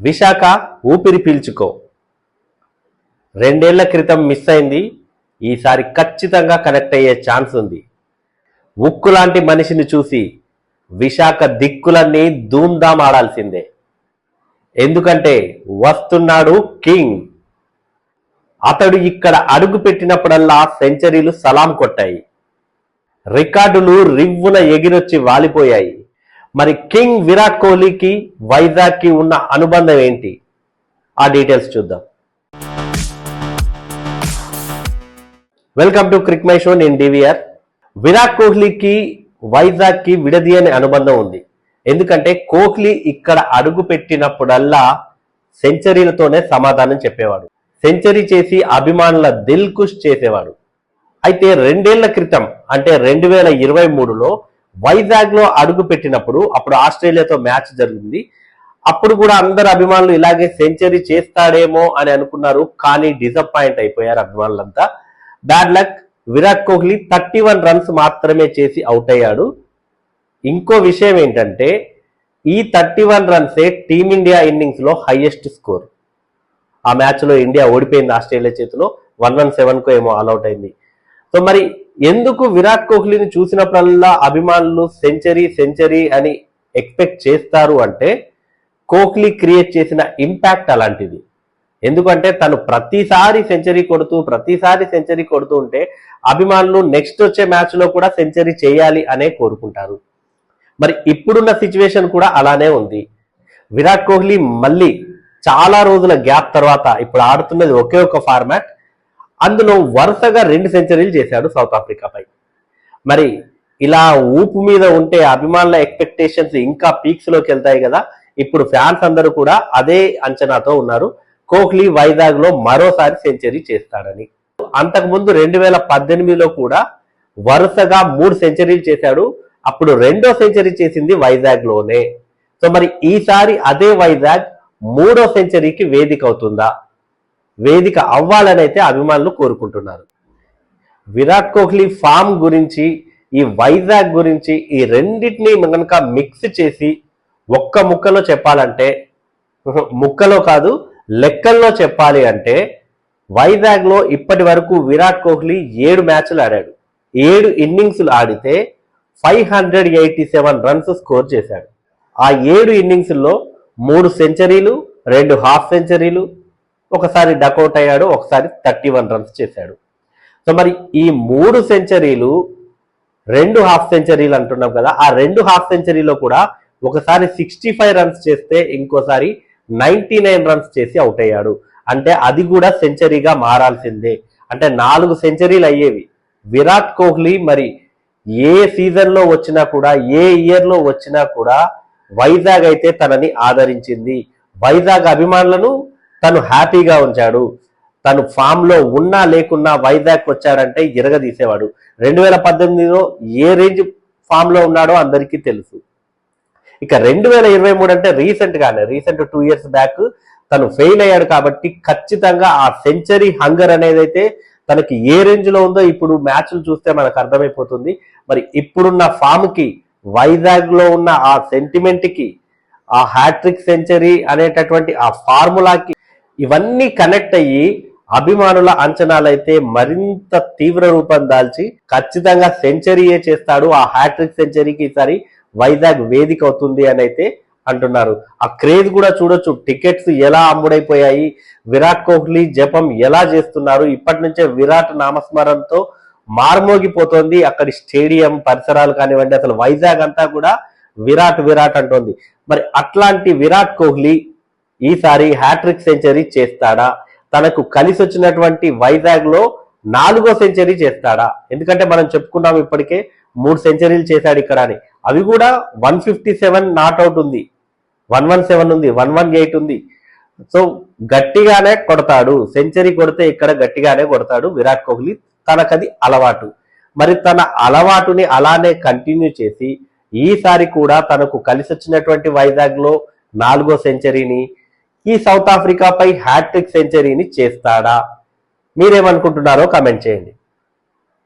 విశాఖ ఊపిరి పీల్చుకో. రెండేళ్ళ క్రితం మిస్ అయింది. ఈసారి ఖచ్చితంగా కనెక్ట్ అయ్యే ఛాన్స్ ఉంది. ఉక్కు లాంటి మనిషిని చూసి విశాఖ దిక్కులన్నీ ధూమ్ధామ్ ఆడాల్సిందే. ఎందుకంటే వస్తున్నాడు కింగ్ అతడు ఇక్కడ అడుగు పెట్టినప్పుడల్లా సెంచరీలు సలాం కొట్టాయి. రికార్డులు రివ్వున ఎగిరొచ్చి వాలిపోయాయి. మరి కింగ్ విరాట్ కోహ్లీకి వైజాగ్కి ఉన్న అనుబంధం ఏంటి? ఆ డీటెయిల్స్ చూద్దాం. Welcome to crick my show నేను డివిఆర్ విరాట్ కోహ్లీకి వైజాగ్కి విడదీయని అనుబంధం ఉంది. ఎందుకంటే కోహ్లీ ఇక్కడ అడుగు పెట్టినప్పుడల్లా సెంచరీలతోనే సమాధానం చెప్పేవాడు. సెంచరీ చేసి అభిమానుల దిల్ కుష్ చేసేవాడు. అయితే రెండేళ్ళ క్రితం అంటే రెండు వేల ఇరవై మూడులో వైజాగ్లో అడుగు పెట్టినప్పుడు అప్పుడు ఆస్ట్రేలియాతో మ్యాచ్ జరిగింది. అప్పుడు కూడా అందరు అభిమానులు ఇలాగే సెంచరీ చేస్తాడేమో అని అనుకున్నారు. కానీ డిసప్పాయింట్ అయిపోయారు అభిమానులంతా. Bad luck. Virat Kohli thirty one runs మాత్రమే చేసి అవుట్ అయ్యాడు. ఇంకో విషయం ఏంటంటే ఈ థర్టీ వన్ రన్సే టీమిండియా ఇన్నింగ్స్లో హైయెస్ట్ స్కోర్. ఆ మ్యాచ్లో ఇండియా ఓడిపోయింది ఆస్ట్రేలియా చేతిలో. వన్ వన్ సెవెన్ కో ఏమో ఆల్అౌట్ అయింది. సో మరి ఎందుకు విరాట్ కోహ్లీని చూసినప్పుడల్లా అభిమానులు సెంచరీ సెంచరీ అని ఎక్స్పెక్ట్ చేస్తారు అంటే కోహ్లీ క్రియేట్ చేసిన ఇంపాక్ట్ అలాంటిది. ఎందుకంటే తను ప్రతిసారి సెంచరీ కొడుతూ ప్రతిసారి సెంచరీ కొడుతూ ఉంటే అభిమానులు నెక్స్ట్ వచ్చే మ్యాచ్లో కూడా సెంచరీ చేయాలి అనే కోరుకుంటారు. మరి ఇప్పుడున్న సిచ్యువేషన్ కూడా అలానే ఉంది. విరాట్ కోహ్లీ మళ్ళీ చాలా రోజుల గ్యాప్ తర్వాత ఇప్పుడు ఆడుతున్నది ఒకే ఒక ఫార్మాట్. అందులో వరుసగా రెండు సెంచరీలు చేశాడు సౌత్ ఆఫ్రికాపై. మరి ఇలా ఊపు మీద ఉంటే అభిమానుల ఎక్స్పెక్టేషన్స్ ఇంకా పీక్స్లోకి వెళ్తాయి కదా. ఇప్పుడు ఫ్యాన్స్ అందరూ కూడా అదే అంచనాతో ఉన్నారు. కోహ్లీ వైజాగ్లో మరోసారి సెంచరీ చేస్తాడని. అంతకుముందు రెండు వేల పద్దెనిమిదిలో కూడా వరుసగా మూడు సెంచరీలు చేశాడు. అప్పుడు రెండో సెంచరీ చేసింది వైజాగ్లోనే సో మరి ఈసారి అదే వైజాగ్ మూడో సెంచరీకి వేదిక అవుతుందా? వేదిక అవ్వాలని అయితే అభిమానులు కోరుకుంటున్నారు. విరాట్ కోహ్లీ ఫామ్ గురించి ఈ వైజాగ్ గురించి ఈ రెండింటిని కనుక మిక్స్ చేసి ఒక్క ముక్కలో చెప్పాలంటే ముక్కలో కాదు లెక్కల్లో చెప్పాలి అంటే వైజాగ్లో ఇప్పటి వరకు విరాట్ కోహ్లీ ఏడు మ్యాచ్లు ఆడాడు. ఏడు ఇన్నింగ్స్లు ఆడితే five hundred eighty seven runs score చేశాడు. ఆ ఏడు ఇన్నింగ్స్లో మూడు సెంచరీలు రెండు హాఫ్ సెంచరీలు ఒకసారి డకౌట్ అయ్యాడు ఒకసారి థర్టీ వన్ రన్స్ చేశాడు. సో మరి ఈ మూడు సెంచరీలు రెండు హాఫ్ సెంచరీలు అంటున్నాం కదా ఆ రెండు హాఫ్ సెంచరీలో కూడా ఒకసారి సిక్స్టీ ఫైవ్ రన్స్ చేస్తే ఇంకోసారి నైన్టీ నైన్ రన్స్ చేసి అవుట్ అయ్యాడు. అంటే అది కూడా సెంచరీగా మారాల్సిందే. అంటే నాలుగు సెంచరీలు అయ్యేవి. విరాట్ కోహ్లీ మరి ఏ సీజన్లో వచ్చినా కూడా ఏ ఇయర్లో వచ్చినా కూడా వైజాగ్ అయితే తనని ఆదరించింది. వైజాగ్ అభిమానులను తను హ్యాపీగా ఉంచాడు. తను ఫామ్లో ఉన్నా లేకున్నా వైజాగ్ వచ్చాడంటే ఇరగదీసేవాడు. రెండు వేల పద్దెనిమిదిలో ఏ రేంజ్ ఫామ్లో ఉన్నాడో అందరికీ తెలుసు. ఇక రెండు వేల ఇరవై మూడు అంటే రీసెంట్గానే రీసెంట్ టూ ఇయర్స్ బ్యాక్ తను ఫెయిల్ అయ్యాడు కాబట్టి ఖచ్చితంగా ఆ సెంచరీ హంగర్ అనేది అయితే తనకి ఏ రేంజ్లో ఉందో ఇప్పుడు మ్యాచ్లు చూస్తే మనకు అర్థమైపోతుంది. మరి ఇప్పుడున్న ఫామ్కి వైజాగ్లో వైజాగ్లో ఉన్న ఆ సెంటిమెంట్కి ఆ హ్యాట్రిక్ సెంచరీ అనేటటువంటి ఆ ఫార్ములాకి ఇవన్నీ కనెక్ట్ అయ్యి అభిమానుల అంచనాలైతే మరింత తీవ్ర రూపం దాల్చి ఖచ్చితంగా సెంచరీయే చేస్తాడు. ఆ హ్యాట్రిక్ సెంచరీకి ఈసారి వైజాగ్ వేదిక అవుతుంది అని అయితే అంటున్నారు. ఆ క్రేజ్ కూడా చూడొచ్చు. టికెట్స్ ఎలా అమ్ముడైపోయాయి? విరాట్ కోహ్లీ జపం ఎలా చేస్తున్నారు? ఇప్పటి నుంచే విరాట్ నామస్మరణతో మార్మోగిపోతోంది. అక్కడి స్టేడియం పరిసరాలు కానివ్వండి అసలు వైజాగ్ అంతా కూడా విరాట్ విరాట్ అంటోంది. మరి అట్లాంటి విరాట్ కోహ్లీ ఈసారి హ్యాట్రిక్ సెంచరీ చేస్తాడా? తనకు కలిసి వచ్చినటువంటి వైజాగ్లో నాలుగో సెంచరీ చేస్తాడా? ఎందుకంటే మనం చెప్పుకున్నాం ఇప్పటికే మూడు సెంచరీలు చేశాడు ఇక్కడ అని. అవి కూడా one fifty seven not out ఉంది. వన్ వన్ సెవెన్ ఉంది వన్ వన్ ఎయిట్ ఉంది. సో గట్టిగానే కొడతాడు. సెంచరీ కొడితే ఇక్కడ గట్టిగానే కొడతాడు విరాట్ కోహ్లీ. తనకది అలవాటు. మరి తన అలవాటుని అలానే కంటిన్యూ చేసి ఈసారి కూడా తనకు కలిసి వచ్చినటువంటి వైజాగ్లో నాలుగో సెంచరీని ఈ సౌత్ ఆఫ్రికాపై హ్యాట్రిక్ సెంచరీని చేస్తాడా? మీరేమనుకుంటున్నారో కామెంట్ చేయండి.